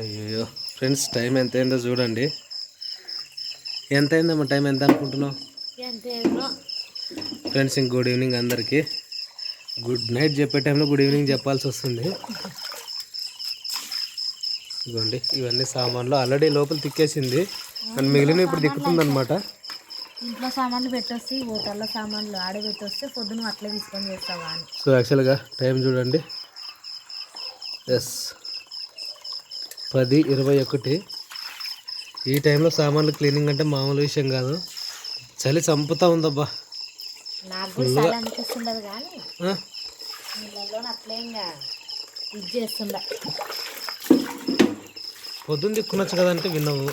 అయ్యో friends time ఎంత అయిందో చూడండి. ఎంత అయిందమ్మా టైం? ఎంత అనుకుంటున్నావు? ఫ్రెండ్స్ ఇంక గుడ్ ఈవినింగ్ అందరికీ. గుడ్ నైట్ చెప్పే టైంలో గుడ్ ఈవినింగ్ చెప్పాల్సి వస్తుంది. ఇదిగోండి ఇవన్నీ సామాన్లు. ఆల్రెడీ లోపల తిక్కేసింది. అండ్ మిగిలిన ఇప్పుడు దిక్కుతుందనమాట ఇంట్లో సామాన్లు పెట్టొస్తే హోటల్లో సామాన్లు ఆడ పెట్టొస్తే పొద్దున అట్లే తీసుకొని చేస్తావా సో యాక్చువల్గా టైం చూడండి. ఎస్ పది ఇరవై ఒకటి. ఈ టైంలో సామాన్లు క్లీనింగ్ అంటే మామూలు విషయం కాదు. చలి చంపుతా ఉందబ్బా. పొద్దున్న దిక్కునొచ్చు కదంటే విన్నావు.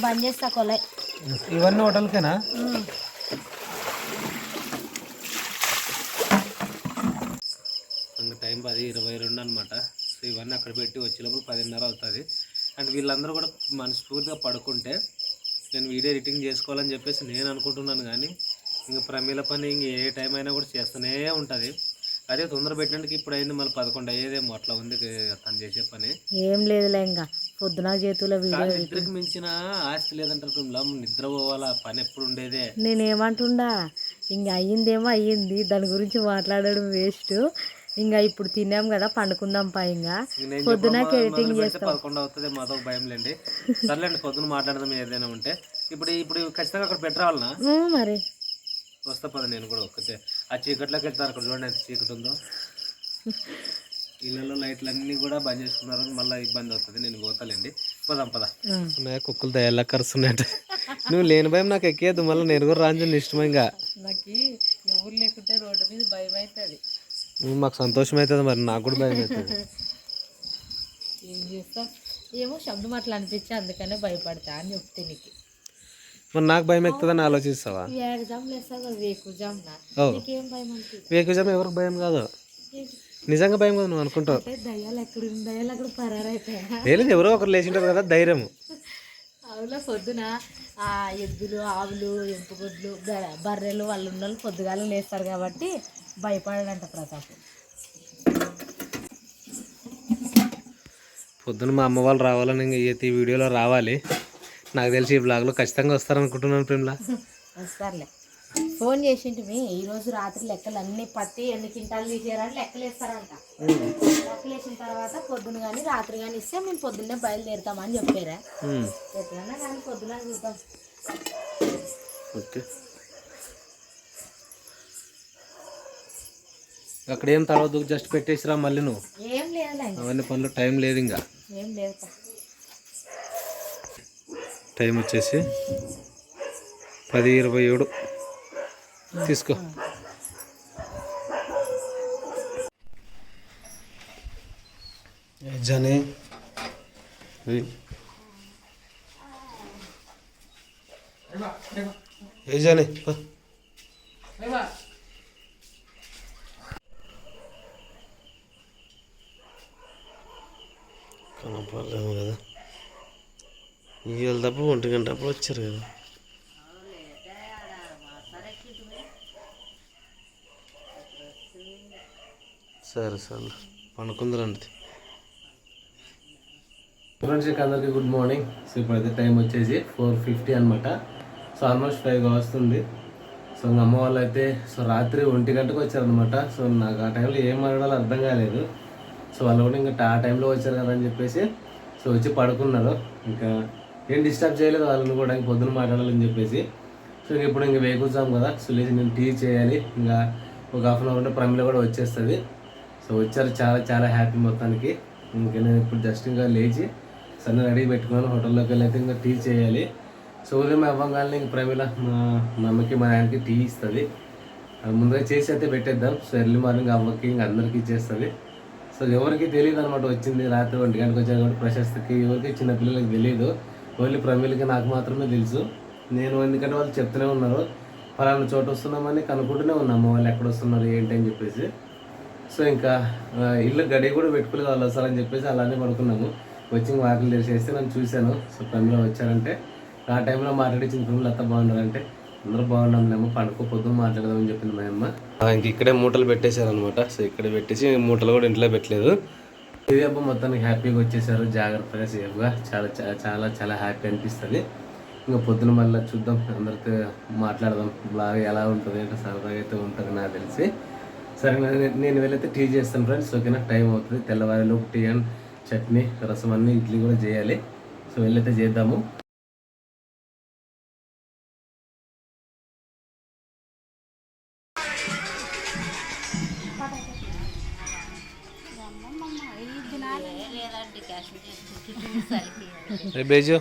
బంద్ చేస్తా కొలై. ఇవన్నీ హోటల్కేనా ఇంకా టైం పది ఇరవై రెండు అనమాట సో ఇవన్నీ అక్కడ పెట్టి వచ్చేటప్పుడు పదిన్నర అవుతుంది. అండ్ వీళ్ళందరూ కూడా మనస్ఫూర్తిగా పడుకుంటే నేను వీడియో ఎడిటింగ్ చేసుకోవాలని చెప్పేసి నేను అనుకుంటున్నాను కానీ ఇంకా ప్రమీల పని ఇంక ఏ టైం అయినా కూడా చేస్తూనే ఉంటుంది. అదే తొందర పెట్టినందుకు ఇప్పుడు అయింది మళ్ళీ పదకొండు అయ్యేదేమో అట్లా ఉంది తను చేసే పని. ఏం లేదులే ఇంకా పొద్దున చేతుల నిద్రకి మించిన ఆస్తి లేదంటారు. నిద్ర పోవాలా పని ఎప్పుడు ఉండేదే? నేనేమంటుండా ఇంకా అయ్యిందేమో అయ్యింది దాని గురించి మాట్లాడడం వేస్ట్. ఇంకా ఇప్పుడు తిన్నాం కదా పండుకుందాం పా ఇంకా చెప్పడం ఎడిటింగ్ చేస్తాం. పదకొండు అవుతుంది మాతో భయం లేండి. సర్లేండి పొద్దున మాట్లాడదాం ఏదైనా ఉంటే. ఇప్పుడు ఇప్పుడు ఖచ్చితంగా అక్కడ పెట్టరావాలనా మరి. వస్తా పద నేను కూడా ఒక్కతే. ఆ చీకట్లోకి వెళ్తారు అక్కడ చూడండి ఎంత చీకటి ఉందో. ఇళ్ళలో లైట్లు అన్నీ కూడా బంద్ చేసుకున్నారు మళ్ళీ ఇబ్బంది అవుతుంది నేను పోతాలేండి. పోదాం పద. ఉమ్. కుక్కలు దయల్లా కరుస్తున్నాయంట. నువ్వు లేని భయం నాకు ఎక్కేది మళ్ళీ నేను కూడా రాంజని ఇష్టం ఇంకా నాకు ఎవరు లేకుంటే రోడ్డు మీద భయం అవుతుంది మాకు సంతోషం అవుతుంది మరి నాకు కూడా భయం అవుతుంది ఏం చేస్తాం ఏమో శబ్దం అట్లా అనిపించి అందుకనే భయపడతా అని చెప్తే నీకు. మరి నాకు భయం ఎక్కుతుందని ఆలోచిస్తావా వేకుజం ఎవరికి భయం కాదు. నిజంగా భయం కాదు నువ్వు అనుకుంటావు. లేదు ఎవరో ఒకరు లేచింటారు కదా ధైర్యం అవులో పొద్దున? ఆ ఎద్దులు ఆవులు ఎంపుగొడ్లు బర్రెలు వాళ్ళు ఉన్న వాళ్ళు పొద్దుగాలు లేస్తారు కాబట్టి భయపడాడంట ప్రతాప్. పొద్దున మా అమ్మ వాళ్ళు రావాలని ఈ వీడియోలో రావాలి. నాకు తెలిసి ఈ బ్లాగ్లో ఖచ్చితంగా వస్తారనుకుంటున్నాను ప్రేమలా. వస్తారులే. ఫోన్ చేసింటిమి ఈ రోజు రాత్రి లెక్కలు అన్ని పట్టి ఎన్ని కింటాలు తీసేయాలని లెక్కలు వేస్తారంట. లెక్కలు వేసిన తర్వాత పొద్దున కానీ రాత్రి కానీ ఇస్తే మేము పొద్దున్నే బయలుదేరుతామని చెప్పారా. ఎట్లన్నా కానీ పొద్దున చూద్దాం. ఓకే. అక్కడ ఏం తర్వాత జస్ట్ పెట్టేసిరా మళ్ళీ నువ్వు? ఏం ఇంకా. అవన్నీ పనులు టైం లేదు ఇంకా. ఏం లేదు. టైం వచ్చేసి పది ఇరవై ఏడు. తీసుకో. జనే? ఏ. జానే. కనపడలేము కదా. ఇవాళ తప్ప ఒంటి గంట అప్పుడు వచ్చారు కదా. సరే సరే. పండుకుందరండి. ఫ్రెండ్స్ అందరికీ గుడ్ మార్నింగ్. సో ఇప్పుడైతే టైం వచ్చేసి ఫోర్ ఫిఫ్టీ అనమాట సో ఆల్మోస్ట్ ఫైవ్ వస్తుంది సో ఇంకా అమ్మ వాళ్ళు అయితే సో రాత్రి ఒంటి గంటకు వచ్చారనమాట సో నాకు ఆ టైంలో ఏం మాట్లాడాలో అర్థం కాలేదు. సో వాళ్ళు కూడా ఇంకా ఆ టైంలో వచ్చారు కదా అని చెప్పేసి సో వచ్చి పడుకున్నారు. ఇంకా ఏం డిస్టర్బ్ చేయలేదు వాళ్ళని కూడా ఇంక పొద్దున మాట్లాడాలని చెప్పేసి. సో ఇంక ఇప్పుడు ఇంక వేకూర్చాం కదా సో లేచి నేను టీ చేయాలి. ఇంకా ఒక హాఫ్ అన్ అవర్ ఉంటే ప్రమిళ కూడా వచ్చేస్తుంది. సో వచ్చారు చాలా చాలా హ్యాపీ మొత్తానికి. ఇంకా నేను ఇప్పుడు జస్ట్ ఇంకా లేచి సన్న రెడీ పెట్టుకున్నాను. హోటల్లోకి వెళ్ళి అయితే ఇంకా టీ చేయాలి. సో ఉదయం అవ్వగానే ఇంక ప్రమిళ మా మా అమ్మకి మా ఆయనకి టీ ఇస్తుంది. అది ముందుగా చేసి అయితే పెట్టేద్దాం. సో ఎర్లీ మార్నింగ్ అమ్మకి ఇంక అందరికీ ఇచ్చేస్తుంది సో ఎవరికి తెలియదు అనమాట వచ్చింది రాత్రి ఒంటి గంటకు వచ్చాను కాబట్టి ప్రశస్తికి ఎవరికి చిన్న పిల్లలకి తెలియదు ఓన్లీ ప్రమిళకి నాకు మాత్రమే తెలుసు. నేను ఎందుకంటే వాళ్ళు చెప్తూనే ఉన్నారు. ఫలానా చోట వస్తున్నామని కనుక్కుంటూనే ఉన్నాము. వాళ్ళు ఎక్కడ వస్తున్నారు ఏంటి అని చెప్పేసి. సో ఇంకా ఇల్లు గడి కూడా పెట్టుకోలేదు వాళ్ళు వస్తారని చెప్పేసి అలానే పడుకున్నాము. వచ్చి వాకిలు తెరిచేస్తే నన్ను చూశాను. సో ప్రమిళ వచ్చారంటే ఆ టైంలో మాట్లాడించిన ప్రమిళ అంతా బాగున్నారంటే అందరూ బాగున్నాంలేమో పండుకో పొద్దున్న మాట్లాడదామని చెప్పింది మా అమ్మ. ఇంక ఇక్కడే మూటలు పెట్టేశారు అనమాట సో ఇక్కడ పెట్టేసి మూటలు కూడా ఇంట్లో పెట్టలేదు. ఇది అబ్బా మొత్తానికి హ్యాపీగా వచ్చేసారు. జాగ్రత్తగా సేఫ్గా. చాలా చాలా చాలా చాలా హ్యాపీ అనిపిస్తుంది. ఇంకా పొద్దున మళ్ళీ చూద్దాం. అందరితో మాట్లాడదాం. బాగా ఎలా ఉంటుంది అంటే సరదాగా అయితే ఉంటుంది నాకు తెలిసి. సరే నేను- నేను వెళ్ళైతే టీ చేస్తాను ఫ్రెండ్స్ ఓకేనా టైం అవుతుంది. తెల్లవారిలోపు టీ అండ్ చట్నీ రసం అన్నీ ఇడ్లీ కూడా చేయాలి. సో వెళ్ళైతే చేద్దాము. బేజు?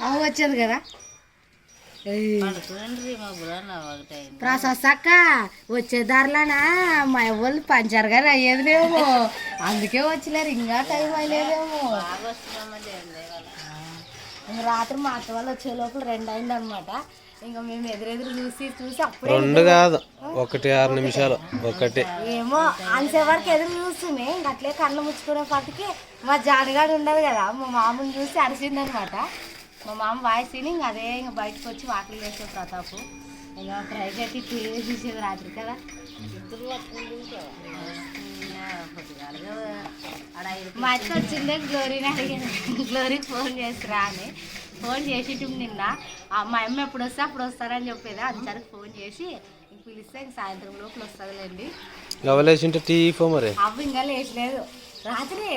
అవు వచ్చేది కదా? ప్రాసెస్ అక్క వచ్చే దారిలోనా? మా వాళ్ళు పంచర్ గారు అయ్యేదిలేమో అందుకే వచ్చలేరు ఇంకా టైం అయ్యలేదేమో. ఇంక రాత్రి మా అత్త వాళ్ళు వచ్చే లోపల రెండు అయింది అనమాట ఇంకా మేము ఎదురెదురు చూసి చూసి అప్పుడే రెండు కాదు ఒకటి ఆరు నిమిషాలు ఒకటి. ఏమో అంతే వరకు ఎదురు చూస్తుంది ఇంక అట్లే కళ్ళు ముచ్చుకునే పాటికి మా జానగాడు ఉండదు కదా మా మామని చూసి అరిసింది అనమాట మా మామ వాయిస్ విని ఇంక అదే ఇంక బయటకు వచ్చి వాకిలు వేసే ప్రతాపు. ఇంకా ట్రై చేసి టీవీ చూసేది రాత్రి కదా. మా అత్త వచ్చిందే గ్లోరీని అడిగాను గ్లోరీకి ఫోన్ చేసి రా అని. ఫోన్ చేసి నిన్న. మా అమ్మ ఎప్పుడు వస్తే అప్పుడు వస్తారని చెప్పేది. అందరికి ఫోన్ చేసి పిలిస్తే ఇంక సాయంత్రం లోపల వస్తుందిలేండి. అవ్వ ఇంకా లేచలేదు. రాత్రి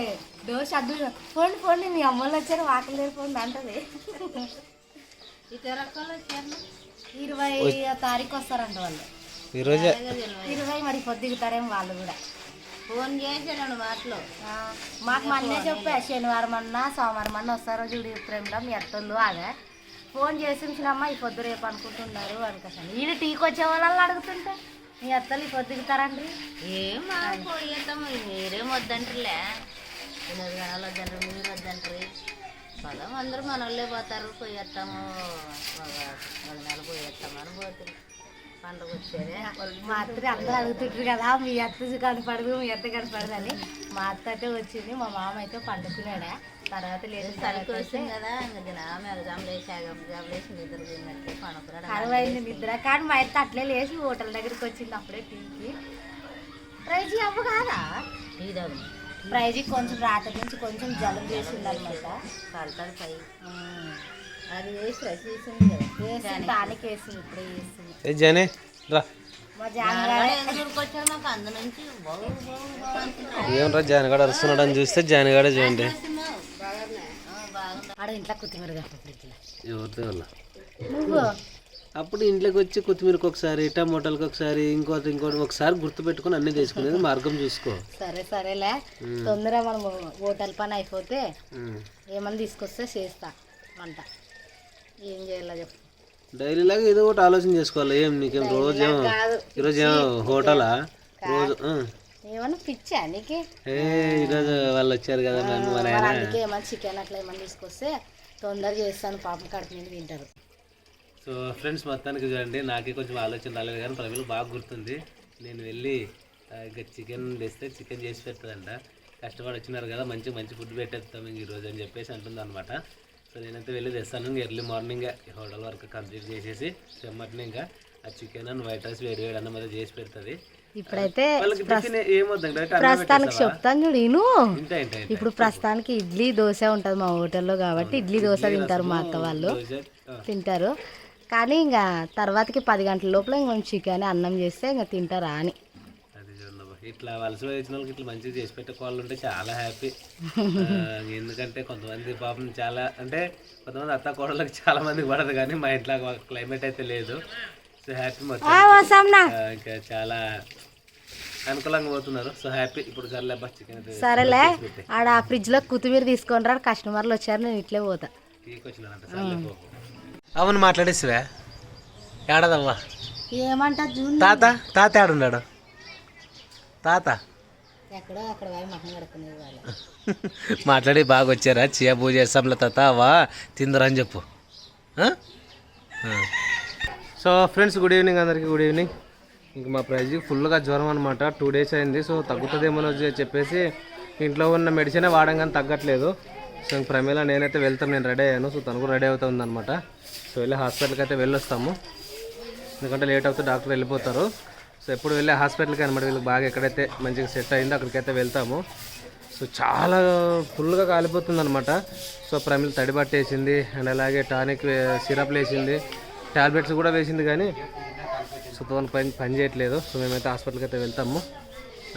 డోర్ అద్దు ఫోన్ ఫోన్ మీ అమ్మలు వచ్చారు వాకలు లేకపోండి అంటది. ఇరవై తారీఖు వస్తారంట వాళ్ళు. ఈరోజే ఇరవై మరి పొద్దుగుతారేమో వాళ్ళు కూడా. ఫోన్ చేశాడు మాటలు. ఆ, మాకు మొన్నే చెప్పా శనివారం అన్నా సోమవారం అన్నా వస్తారో చూడు ప్రేమలో మీ అత్తళ్ళు అదే ఫోన్ చేసి ఉంచినమ్మా ఈ పొద్దు రేపు అనుకుంటున్నారు అనుకోసాను వీళ్ళు టీకి వచ్చే వాళ్ళని అడుగుతుంటే మీ అత్తలు ఈ పొద్దుగుతారండి. ఏం పోయేస్తాము మీరేం వద్దంటారులే. ఎనిమిది గణాలు వద్దంటారు మీరు వద్దంటారు. పదం అందరూ మన వాళ్ళే పోతారు పోయేస్తాము ఒక రెండు నెలలు పోయేస్తాము అని పోతుంది పండుగ వచ్చేదే. మా అత్త అందరూ అడుగుతుంటారు కదా మీ అత్త కనపడదు మీ అత్త కనపడదు అని. మా అత్త అయితే వచ్చింది మా మామ అయితే పండుకున్నాడా. తర్వాత లేదు చలికి వస్తుంది కదా ఇంకా దిన మెగజాములు వేసి ఆగజాములు వేసి నిద్ర పోయినట్టు పనుకున్నాడు అరవైంది నిద్ర కానీ మా అత్త అట్లే లేచి హోటల్ దగ్గరికి వచ్చింది అప్పుడే టీకి ప్రైజీ అవ్వ కాదా ఇదవు ప్రైజీ కొంచెం రాత్రి నుంచి కొంచెం జలం చేసింది అనమాట కలుతాడు పై అది వేసి రసి తీసింది కదా. వేసి టానిక్ వేసింది ఇప్పుడే వేసింది ఏ జానే రా. మా జానగాడే అరుస్తున్నాడు అని చూస్తే జానగాడే చూడండి. ఆడ ఇంట్లో కొత్తిమీర ఎవరితో నువ్వు? అప్పుడు ఇంట్లోకి వచ్చి కొత్తిమీరకి ఒకసారి టమోటాలకు ఒకసారి ఇంకోటి ఇంకోటి ఒకసారి గుర్తు పెట్టుకుని అన్ని తీసుకునేది మార్గం చూసుకో. సరే సరేలే. తొందరగా మనం హోటల్ పని అయిపోతే ఏమన్నా తీసుకొస్తే చేస్తా వంట. ఏం చేయాలో చెప్పు. డైలీ లాగా ఏదో ఒకటి ఆలోచన చేసుకోవాలి. ఏం నీకేం రోజు ఈరోజు ఏమో హోటలా? రోజు. ఏమన్నా పిచ్చా నీకు? ఏ ఈరోజు వాళ్ళు వచ్చారు కదా నన్ను అందుకే ఏమన్నా చికెన్ అట్లా ఏమన్నా తీసుకొస్తే తొందరగా చేస్తాను పాపం కడుపు తింటారు. సో ఫ్రెండ్స్ మొత్తానికి చూడండి నాకే కొంచెం ఆలోచన రాలేదు కానీ ప్రజలు బాగా గుర్తుంది. నేను వెళ్ళి ఇంకా చికెన్ తెస్తే చికెన్ చేసి పెడుతుందంట. కష్టపడి వచ్చినారు కదా మంచి మంచి ఫుడ్ పెట్టేస్తాం ఇంక ఈరోజు అని చెప్పేసి అంటుంది అనమాట సో నేనైతే వెళ్ళి తెస్తాను ఇంక early morning hotel work complete చేసేసి చెమ్మటిని ఇంకా ఆ చికెన్ అండ్ వైట్ రైస్ వేడి వేడి అన్నం అయితే చేసి పెడుతుంది. ఇప్పుడైతే ప్రస్తుతానికి? చెప్తాను నేను. ఇప్పుడు ప్రస్తుతానికి ఇడ్లీ దోశ ఉంటుంది మా హోటల్లో కాబట్టి ఇడ్లీ దోశ తింటారు మా అక్క వాళ్ళు. తింటారు. కానీ ఇంకా తర్వాతకి పది గంటల లోపల ఇంక మేము చికెన్ అన్నం చేస్తే ఇంకా తింటారా అని. ఇట్లా వలస వచ్చిన వాళ్ళకి ఇట్లా మంచిగా చేసి పెట్టే వాళ్ళు ఉంటే చాలా హ్యాపీ ఎందుకంటే కొంతమంది పాపం చాలా అంటే కొంతమంది అత్త కోడళ్ళకి చాలా మందికి పడదు కానీ మా ఇంట్లో క్లైమేట్ అయితే లేదు. సో హ్యాపీ మొత్తం ఇంకా చాలా అనుకూలంగా పోతున్నారు. సో హ్యాపీ ఇప్పుడు సర్లే అబ్బా చికెన్ సరేలే. ఆడ ఫ్రిడ్జ్లో కొత్తిమీర తీసుకొని రా కస్టమర్లు వచ్చారు నేను ఇట్లే పోతా. పో. అవును మాట్లాడేసివే. ఏడదమ్మా ఏమంటా జూన్ తాత తాత ఏడున్నాడు? తాత. ఎక్కడో అక్కడ పోయి మహం కడుక్కునేది వాళ్ళు మాట్లాడి బాగా వచ్చారా చియా పూజ చేస్తాంలే తాత వా తిందరా అని చెప్పు. సో ఫ్రెండ్స్ గుడ్ ఈవినింగ్ అందరికీ గుడ్ ఈవినింగ్. ఇంక మా ప్రైజ్ ఫుల్గా జ్వరం అనమాట టూ డేస్ అయింది సో తగ్గుతుందేమో అని చెప్పేసి ఇంట్లో ఉన్న మెడిసిన్ వాడడం కానీ తగ్గట్లేదు. సో ప్రమేలా నేనైతే వెళ్తాను. నేను రెడీ అయ్యాను. సో తను కూడా రెడీ అవుతుంది అనమాట సో వెళ్ళి హాస్పిటల్కి అయితే వెళ్ళొస్తాము. ఎందుకంటే లేట్ అవుతే డాక్టర్ వెళ్ళిపోతారు. సో ఎప్పుడు వెళ్ళే హాస్పిటల్కి అనమాట వీళ్ళకి బాగా ఎక్కడైతే మంచిగా సెట్ అయిందో అక్కడికైతే వెళ్తాము. సో చాలా ఫుల్గా కాలిపోతుంది అనమాట సో ప్రమిల్ తడి పట్టేసింది అండ్ అలాగే టానిక్ సిరప్లు వేసింది టాబ్లెట్స్ కూడా వేసింది కానీ సో తోన పని పని చేయట్లేదు. సో మేమైతే హాస్పిటల్కి అయితే వెళ్తాము.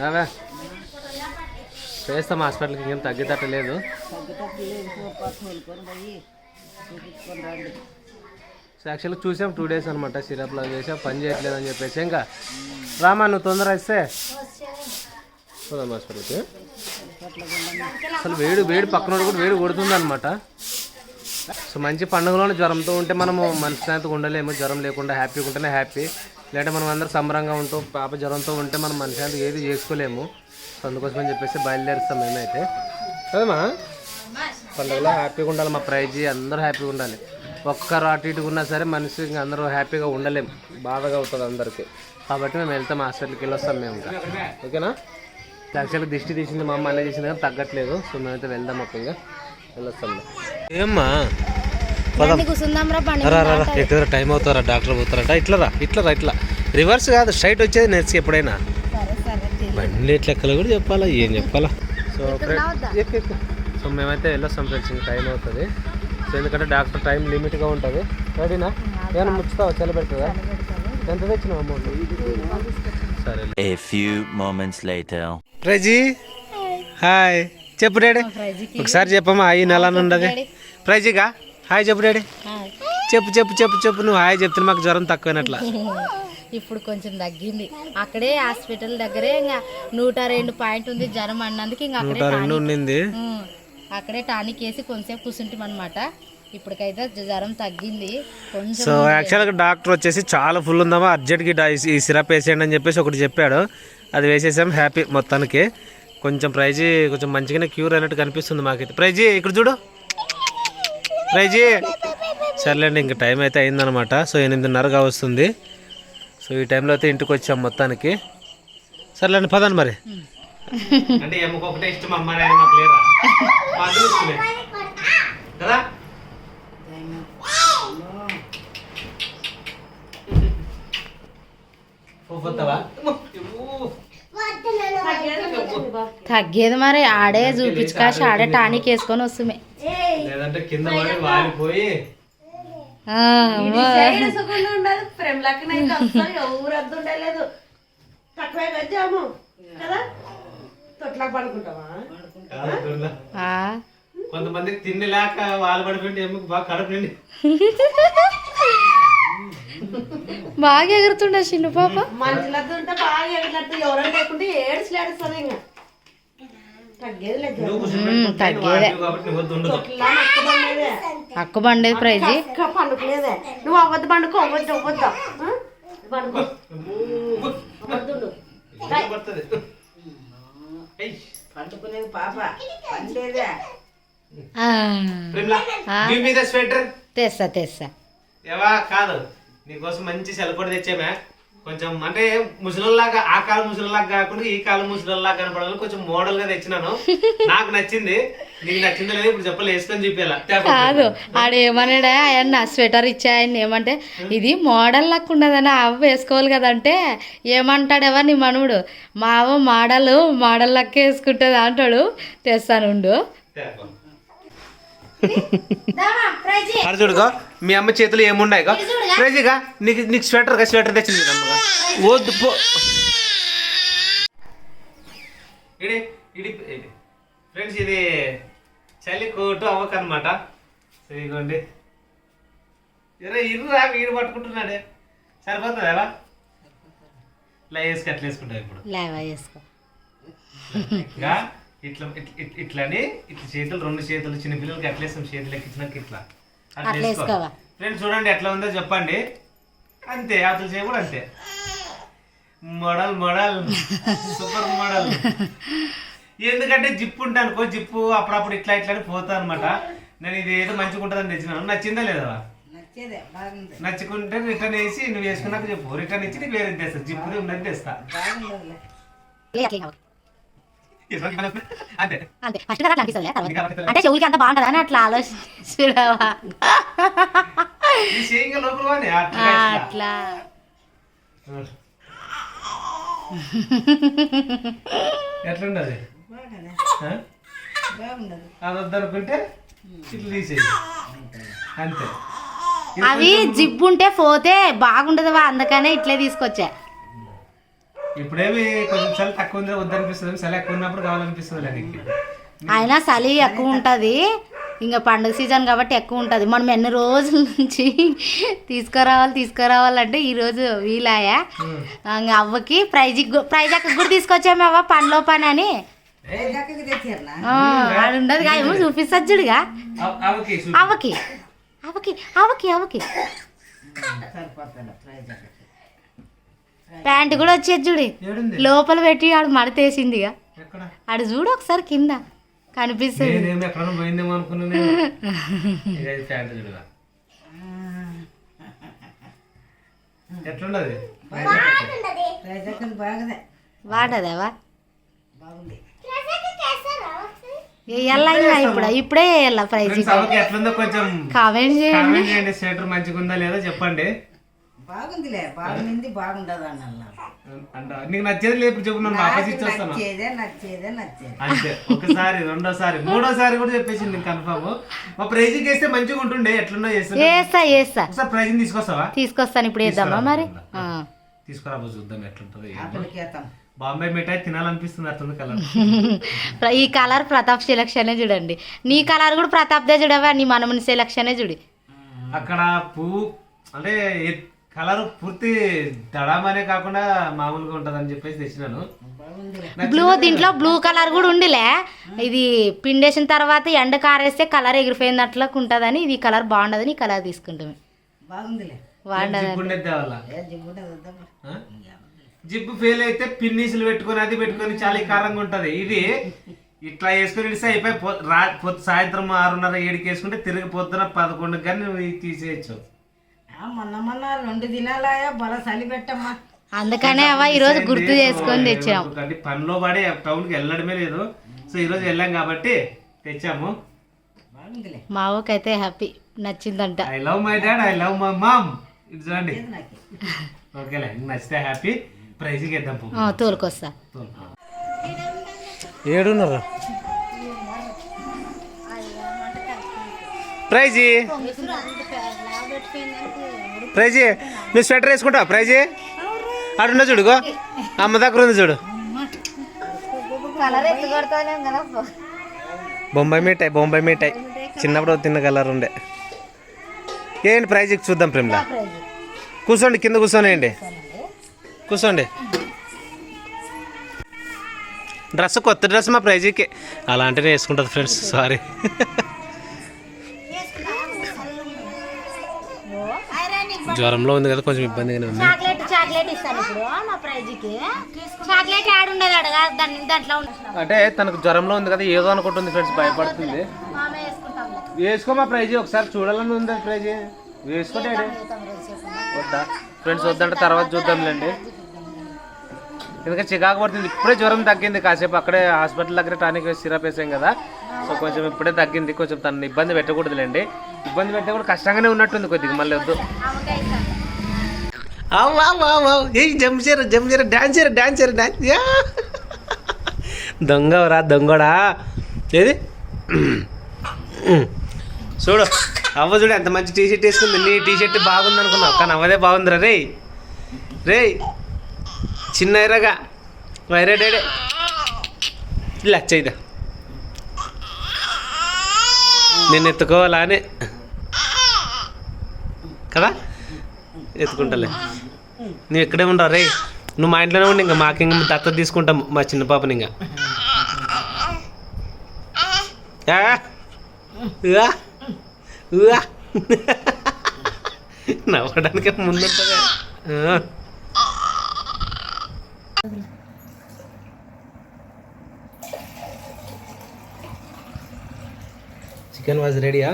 రావా. చేస్తాం హాస్పిటల్కి ఇంకేం తగ్గేటట్లేదు సో యాక్చువల్గా చూసాం టూ డేస్ అనమాట సిరప్లో చేసాం పని చేయట్లేదు అని చెప్పేసి. ఇంకా రామా నువ్వు తొందర ఇస్తే పోదాం హాస్పిటల్కి. అసలు వేడి వేడి పక్కన కూడా వేడి కొడుతుంది అనమాట సో మంచి పండుగలోనే జ్వరంతో ఉంటే మనము మనశ్శాంతిగా ఉండలేము జ్వరం లేకుండా హ్యాపీగా ఉంటేనే హ్యాపీ. లేదంటే మనం అందరం సంబరంగా ఉంటాం పాప జ్వరంతో ఉంటే మనం మనశ్శాంతి ఏది చేసుకోలేము. సో అందుకోసమని చెప్పేసి బయలుదేరుస్తాం మేమైతే. కదమ్మా పండుగలో హ్యాపీగా ఉండాలి మా ప్రైజ్. అందరూ హ్యాపీగా ఉండాలి. ఒక్కరు అటు ఇటు ఉన్నా సరే మనిషి ఇంకా అందరూ హ్యాపీగా ఉండలేం. బాధగా అవుతుంది అందరికీ. కాబట్టి మేము వెళ్తాం హాస్పిటల్కి వెళ్ళి వస్తాం మేము ఇంకా. ఓకేనా? యాక్చువల్గా దిష్టి తీసింది మా అమ్మ అన్నీ చేసింది కానీ తగ్గట్లేదు. సో మేమైతే వెళ్దాం అప్పుడు ఇంకా. వెళ్ళొస్తాం ఏమ్మా? ఎక్కడ టైం అవుతారా డాక్టర్ పోతారట. ఇట్లా రా ఇట్లా రివర్స్ కాదు స్ట్రైట్ వచ్చేది నేర్చి ఎప్పుడైనా. ఎట్లా ఎక్కలు కూడా చెప్పాలా ఏం చెప్పాలా? సో. సో మేమైతే వెళ్ళొస్తాం ఫ్రెండ్స్ ఇంకా టైం అవుతుంది. సో ఎందుకంటే డాక్టర్ టైం లిమిట్గా ఉంటుంది. రెడీనా ఏమైనా ముచ్చుతావా? చలి పెడుతుందా? ఎంత తెచ్చినావు అమౌంట్? సరే A few moments later. ప్రజీ? హాయ్. చెప్పు డాడీ. ఒకసారి చెప్పమ్మా హాయ్ నెల ఉండదు. ప్రజీగా? హాయ్ చెప్పు డాడీ. చెప్పు చెప్పు చెప్పు చెప్పు. నువ్వు హాయ్ చెప్తే మాకు జ్వరం తక్కువైనట్ల. ఇప్పుడు కొంచెం తగ్గింది. అక్కడే హాస్పిటల్ దగ్గరే ఇంకా నూట రెండు పాయింట్ ఉంది జ్వరం అన్నందుకు ఇంకా అక్కడే ఉం. అక్కడే టానిక్ వేసి కొంచెంసేపు కూర్చుంటాం అనమాట ఇప్పటికైతే జ్వరం తగ్గింది. కొంచెం సో యాక్చువల్గా డాక్టర్ వచ్చేసి చాలా ఫుల్ ఉందమ్మా. అర్జెంట్కి డా- ఈ సిరప్ వేసేయండి అని చెప్పేసి ఒకటి చెప్పాడు. అది వేసేసాం హ్యాపీ మొత్తానికి. కొంచెం ప్రైజీ కొంచెం మంచిగానే క్యూర్ అయినట్టు కనిపిస్తుంది మాకైతే. ప్రైజీ ఇక్కడ చూడు. ప్రైజీ. సర్లేండి ఇంక టైం అయితే అయిందనమాట సో ఎనిమిదిన్నరగా వస్తుంది. సో ఈ టైంలో అయితే ఇంటికి వచ్చాం మొత్తానికి. సర్లేండి పదండి మరి. అంటే ఒకటే ఇష్టం అమ్మ మాకు లేదా? కదా? పోతావా తగ్గేది మరి ఆడే చూపించుకాసి ఆడే టానిక్ వేసుకొని వస్తుంది లేదంటే కింద పడి వాలిపోయి కాదు? దుర్గా. కొంతమంది తిండి లేక వాళ్ళు ఏమో బాగా కడుపు నిండి. బాగా ఎగురుతుండే చిన్న పాప. నువ్వు కూర్చోబెట్టుకుంటే నువ్వు ఆడియో కాబట్టి నువ్వు వద్దు ఉండదు. అక్క బండేది ప్రైజ్? నువ్వు అవ్వద్దు పండుకో అవ్వద్దు అవ్వద్దు. పండుకునేది పాప. పండేదే. తెస్తా తెస్తా. ఏవా కాదు. నీకోసం మంచి సెలకొడి తెచ్చామే. కొంచెం అంటే ముసలిలాగా ఆ కాలం ముసలిలాగా కాకుండా ఈ కాలం ముసలిలాగా కనపడాలి కొంచెం మోడల్గా తెచ్చినాను. నాకు నచ్చింది. నీకు నచ్చిందో లేదు ఇప్పుడు చెప్పలే వేసుకొని చూపించాలా కాదు ఆడేమన్నాడా ఆయన స్వెటర్ ఇచ్చా ఆయన ఏమంటే ఇది మోడల్ లెక్క ఉండదని అవ్వ వేసుకోవాలి కదంటే ఏమంటాడేవా నీ మనవుడు? మా అవ్వ మోడల్ మోడల్ లెక్క వేసుకుంటుంది అంటాడు. తెస్తాను. చూడుగా మీ అమ్మ చేతులు ఏమున్నాయి క్రేజీగా నీకు నీకు స్వెటర్గా స్వెటర్ తెచ్చింది అమ్మగా. వద్దు పో. ఇడి ఇడి ఫ్రెండ్స్ ఇది చలి కోటు అవ్వకనమాట ఇదిగోండి ఇరే ఇరురా వీడు పట్టుకుంటున్నాడే. సరిపోతుంది ఎలా? ఇలా వేసుకు అట్లా వేసుకుంటావు ఇప్పుడు. లేవా వేసుకో. ఇంకా ఇట్లా ఇట్ల- ఇట్ల- ఇట్లని ఇట్లా చేతులు రెండు చేతులు చిన్న పిల్లలకి ఎట్లా వేస్తాం చేతులు ఎక్కించినాక ఇట్లా. అట్లా ఫ్రెండ్స్ చూడండి ఎట్లా ఉందో చెప్పండి. అంతే అతలు చేయ కూడా అంతే. Model model. Super model. ఎందుకంటే జిప్పు ఉంటా అనుకో జిప్పు అప్పుడప్పుడు ఇట్లా ఇట్లా అని పోతా అనమాట నేను ఇది ఏదో మంచిగా ఉంటుందని తెచ్చినాను నచ్చిందా లేదా? నచ్చుకుంటే రిటర్న్ వేసి నువ్వు వేసుకున్నాక చెప్పు. రిటర్న్ ఇచ్చి నీకు వేరే తెస్తా. జిప్పు ఉన్నది తెస్తా. అంతే. అంతే. ఫస్ట్ కదా అనిపిస్తుంది తర్వాత అంటే చెవులకి అంత బాగుంటుంది అని అట్లా ఆలోచించడవా అట్లా ఎట్లుండదు? అది వద్దనుకుంటే ఇట్లా తీసేయి. అంతే. అవి జిబ్బు ఉంటే పోతే బాగుండదువా? అందుకనే ఇట్లే తీసుకొచ్చా. ఇప్పుడేమి కొంచెం చలి తక్కువ ఉంది వద్దనిపిస్తుంది? చలి ఎక్కువ ఉన్నప్పుడు కావాలనిపిస్తుంది నీకు? అయినా చలి ఎక్కువ ఉంటుంది. ఇంకా పండుగ సీజన్ కాబట్టి ఎక్కువ ఉంటుంది. మనం ఎన్ని రోజుల నుంచి తీసుకురావాలి తీసుకురావాలంటే ఈరోజు వీలాయా ఇంకా అవ్వకి ప్రైజ్ ప్రైజ్ అక్కడికి కూడా తీసుకొచ్చాము అవ్వ పనిలో పని అని. ఉండదు ఏమో చూపిస్తుంది చూడుగా అవ్- అవకి సూ- అవకి అవకి అవకి అవకి సరిపోతుంది ప్రైజ్ అక్కడ ప్యాంట్ కూడా వచ్చేది చూడు. లోపల పెట్టి ఆడు మడతేసిందిగా ఎక్కడ? ఆడు చూడు ఒకసారి కింద. కనిపిస్తుంది. వాడదావా? ఇంకా ఇప్పుడు ఇప్పుడే? వేయాల ప్రైజ్ ఫ్రెండ్స్ అవకి ఎట్లుందో కొంచెం కామెంట్ చేయండి. కామెంట్ చేయండి. స్వెటర్ మంచిగా ఉందా లేదా చెప్పండి. బాగుందిలే బాగుంది బాగుండదు అని అన్నారు అంట నీకు నచ్చేది చెప్పు నన్ను నచ్చేదే నచ్చేదే నచ్చేది. అంతే ఒకసారి రెండోసారి మూడోసారి కూడా చెప్పేసింది కన్ఫర్మ్ మా ప్రైజింగ్ వేస్తే మంచిగా ఉంటుండే ఎట్లున్నా చేస్తా వేస్తా ఒకసారి ప్రైజింగ్ తీసుకొస్తావా? తీసుకొస్తాను ఇప్పుడు వేద్దామా మరి? ఆ. తీసుకురా బా చూద్దాం ఎట్లుంటుందో బాంబే మిఠాయి తినాలనిపిస్తుంది అట్లుంది కలర్. ఈ కలర్ ప్రతాప్ సెలక్షనే చూడండి. నీ కలర్ కూడా ప్రతాప్దే చూడవా నీ మనముని సెలక్షనే చూడి. అక్కడ పువ్వు అంటే కలర్ పూర్తి దడామనే కాకుండా మామూలుగా ఉంటదని చెప్పేసి తెచ్చినాను. బాగుందిలే. బ్లూ దీంట్లో బ్లూ కలర్ కూడా ఉండిలే ఇది పిండేసిన తర్వాత ఎండ కారేస్తే కలర్ ఎగిరిపోయినట్లు ఉంటుందని ఇది కలర్ బాగుండదని కలర్ తీసుకుంటాం. బాగుందిలే. బాగుండదు. జిప్పు ఫెయిల్ అయితే పిన్నీసులు పెట్టుకొని అది పెట్టుకొని చాలా కారంగా ఉంటది. ఇది ఇట్లా వేసుకొని ఇడిస్తే అయిపోయి రా సాయంత్రం ఆరున్నర ఏడుకి వేసుకుంటే తిరిగి పొద్దున పదకొండు కానీ తీసేయచ్చు. మొన్న మొన్న రెండు దినాలయా బల చలి పెట్టమ్మా. అందుకనే అవ్వ ఈరోజు గుర్తు చేసుకొని తెచ్చాం అంటే పనిలో పడి టౌన్కి వెళ్ళడమే లేదు. సో ఈరోజు వెళ్ళాం కాబట్టి తెచ్చాము. మా ఊకైతే happy. నచ్చిందంట. I love my dad I love my mom ఇది చూడండి. ఓకేలే నచ్చితే హ్యాపీ. ప్రైజ్కి ఇద్దాం పో. ఆ, తోలుకొస్తా. ఏడున్నారు ప్రైజీ? ప్రైజీ నువ్వు స్వెటర్ వేసుకుంటావా ప్రైజీ? అడున్నా చూడుగో అమ్మ దగ్గర ఉంది చూడు. బొంబాయి మిఠాయి బొంబాయి మిఠాయి. చిన్నప్పుడు తిన్న కలర్ ఉండే. ఏంటి ప్రైజ్కి చూద్దాం ప్రేమలా? కూర్చోండి కింద కూర్చోనేయండి కూర్చోండి. డ్రెస్ కొత్త డ్రెస్ మా ప్రైజ్కి. అలాంటినే వేసుకుంటుంది ఫ్రెండ్స్ సారీ. జ్వరంలో ఉంది కదా కొంచెం ఇబ్బందిగానే ఉంది. చాక్లెట్ చాక్లెట్ ఇస్తాను ఇప్పుడు మా ప్రైజ్కి. చాక్లెట్ యాడ్ ఉండదు అడగా దాని దాంట్లో ఉండదు అంటే తనకు జ్వరంలో ఉంది కదా ఏదో అనుకుంటుంది ఫ్రెండ్స్ భయపడుతుంది. వేసుకో మా ప్రైజ్ ఒకసారి చూడాలని ఉంది ప్రైజ్. వేసుకో డాడీ. వద్దా? ఫ్రెండ్స్ వద్దంటే తర్వాత చూద్దాంలేండి. ఎందుకంటే చికాకు పడుతుంది. ఇప్పుడే జ్వరం తగ్గింది. కాసేపు అక్కడే హాస్పిటల్ దగ్గర టానిక్ వేసి సిరప్ వేసాం కదా. సో కొంచెం ఇప్పుడే తగ్గింది. కొంచెం తనని ఇబ్బంది పెట్టకూడదులేండి. ఇబ్బంది పెడితే కూడా కష్టంగానే ఉన్నట్టుంది కొద్దిగా మళ్ళీ వద్దు. ఏ జంప్ చేయరు జంప్ చేయరు. డ్యాన్స్ చేయరు డాన్స్ చేయరు దొంగవరా దొంగడా. ఏది? చూడు అవ్వ చూడు ఎంత మంచి టీ షర్ట్ వేసుకుంది. నీ టీ షర్ట్ బాగుంది అనుకున్నావు కానీ అవ్వదే బాగుందిరా రే రే చిన్న ఎరగా. వైరే డేడే. ఇలా నేను ఎత్తుకోవాలా అని కదా? ఎత్తుకుంటాలే. నువ్వు ఇక్కడే ఉండవు రే నువ్వు మా ఇంట్లోనే ఉండి ఇంకా మాకు ఇంకా దత్త తీసుకుంటాం మా చిన్న పాపని ఇంకా. నవ్వడానికి ముందు చికెన్ వాజ్ రెడీయా?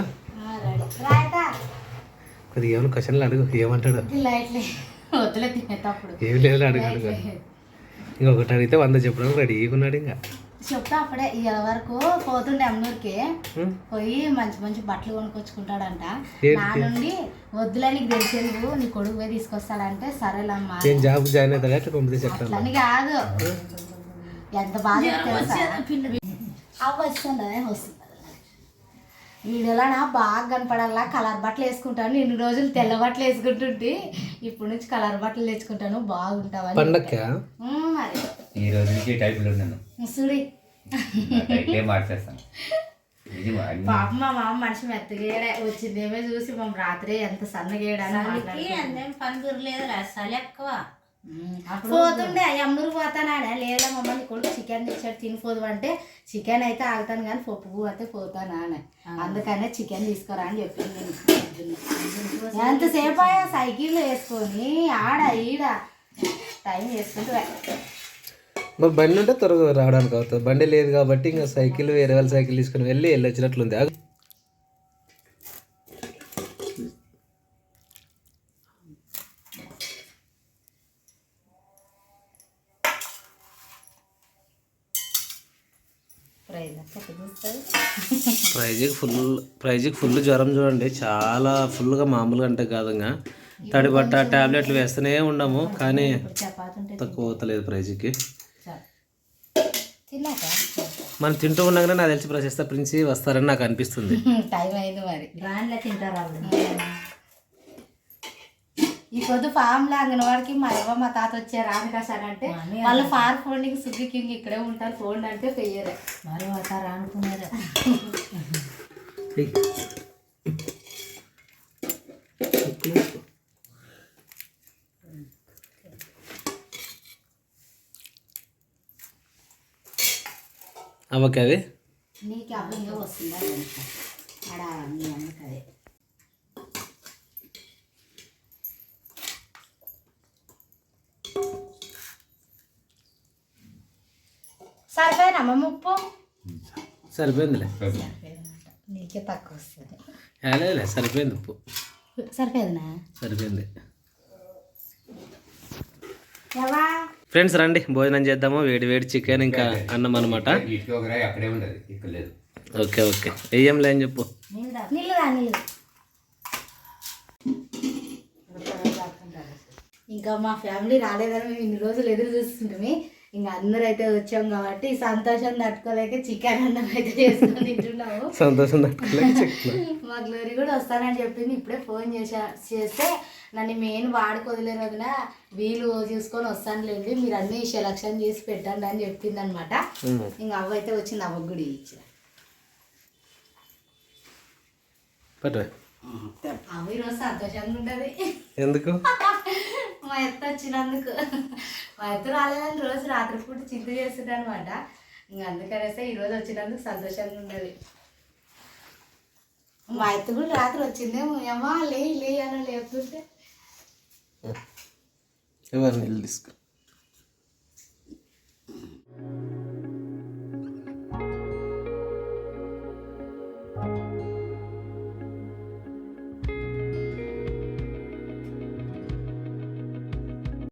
కొద్దిగా ఏమైనా క్వశ్చన్లు అడుగు ఏమంటాడు? లైట్లే. వద్దులే తినేటప్పుడు. ఏం లేదు అడుగు అడుగు. ఇంకొకటి అడిగితే వంద చెప్పడానికి రెడీగా ఉన్నాడు ఇంకా. చెప్తా అప్పుడే ఇవాళ వరకు పోతుండే అమ్మూరికి? పోయి మంచి మంచి బట్టలు కొనుక్కొచ్చుకుంటాడంట? నా నుండి వద్దులే నీకు తెలిసేందుకు నీ కొడుకు పోయి తీసుకొస్తాడంటే సరేలమ్మా. నేను జాబ్ జాయిన్ అవుతాడు? అట్లా పంపితే చెప్తాను అట్లని కాదు. ఎంత బాధ తెలుసా? అవ్వ వస్తుందా? వస్తుంది వీడియోలో నా బాగా కనపడాలా? కలర్ బట్టలు వేసుకుంటాను. ఇన్ని రోజులు తెల్ల బట్టలు వేసుకుంటుంటే ఇప్పుడు నుంచి కలర్ బట్టలు తెచ్చుకుంటాను. బాగుంటావని. పండక్క? ఈ రోజు నుంచి టైపులో ఉన్నాను ముసుడి మార్చేస్తాను. పాప మా మామ మనిషి మెత్తగేయడే వచ్చిందేమో చూసి మా రాత్రి ఎంత సన్నగేయడానికి అందేం పని దొరలేదు చలి ఎక్కువ పోతుండే అమ్మూరు పోతానాడే. లేదా మమ్మల్ని కొడుకు చికెన్ తెచ్చాడు తినిపోదు అంటే చికెన్ అయితే ఆగుతాను కానీ పప్పు పోతే పోతానా అని అందుకనే చికెన్ తీసుకురా అని చెప్పింది నేను. ఎంతసేపు అయ్యా సైకిల్ వేసుకొని? ఆడ ఈడ. టైం వేసుకుంటూ మరి బండి ఉంటే త్వరగా రావడానికి అవుతుంది. బండి లేదు కాబట్టి ఇంకా సైకిల్ వేరే వాళ్ళ సైకిల్ తీసుకుని వెళ్ళి వెళ్ళొచ్చినట్లుంది. ఆగు. ప్రైజ్కి ఫుల్ ప్రైజ్కి ఫుల్ జ్వరం చూడండి. చాలా ఫుల్గా మామూలుగా అంటే కాదు ఇంకా తడి బట్ట టాబ్లెట్లు వేస్తూనే ఉన్నాము కానీ తక్కువ అవుతలేదు ప్రైజ్కి. మనం తింటూ ఉండగానే నాకు తెలిసి ప్రశస్త ప్రిన్సి వస్తారని నాకు అనిపిస్తుంది. టైం అయింది మరి. తింటారు ఈ పొద్దు ఫామ్లో అంగన్వాడికి మా అవ్వ మా తాత వచ్చారు రామకాసారి అంటే వాళ్ళ ఫార్ ఫోన్కి సుగ్గి కింగ్ ఇక్కడే ఉంటారు ఫోన్ అంటే పెయ్యరే మరి వస్తారా అనుకున్నారు అవకి అవి నీకు అవ్వంగా వస్తుందా? ఆడ మీ అమ్మకి అదే సరిపోయినమ్మ ముప్పు. సరిపోయిందిలే. నీకే తక్కువ వస్తుంది. ఏలేలే సరిపోయింది ఉప్పు. సరిపోయిందా. సరిపోయింది ఫ్రెండ్స్ రండి భోజనం చేద్దాము. వేడి వేడి చికెన్ ఇంకా అన్నం అనమాట ఓకే ఓకే. వెయ్యంలే అని చెప్పు. ఇంకా మా ఫ్యామిలీ రాలేదని మేము ఇన్ని రోజులు ఎదురు చూస్తుంటే ఇంకా అందరూ అయితే వచ్చాం కాబట్టి సంతోషం తట్టుకోలేక చికెన్ అన్నం అయితే చేసుకొని తింటున్నాము. సంతోషం మా గ్లోరీ కూడా వస్తానని చెప్పింది. ఇప్పుడే ఫోన్ చేసా చేస్తే నన్ను మెయిన్ వాడుకు వదిలే రోజున వీలు చూసుకొని వస్తానులేండి మీరు అన్ని సెలక్షన్ చేసి పెట్టండి అని చెప్పింది అనమాట ఇంకా అవ్వ అయితే వచ్చింది అవ్వ గుడి ఇచ్చిన అవ్వ ఈరోజు సంతోషంగా ఉంటుంది. ఎందుకు? మా ఎత్త వచ్చినందుకు. మా ఎత్తు రాలేదని రోజు రాత్రిపూట చింత చేస్తుంది అనమాట అందుకనేస్తే ఈ ఈరోజు వచ్చినందుకు సంతోషంగా ఉండదు మా ఎత్తు కూడా రాత్రి వచ్చిందే ఏమా లే లే అని లేపుతుంటే. తీసుకు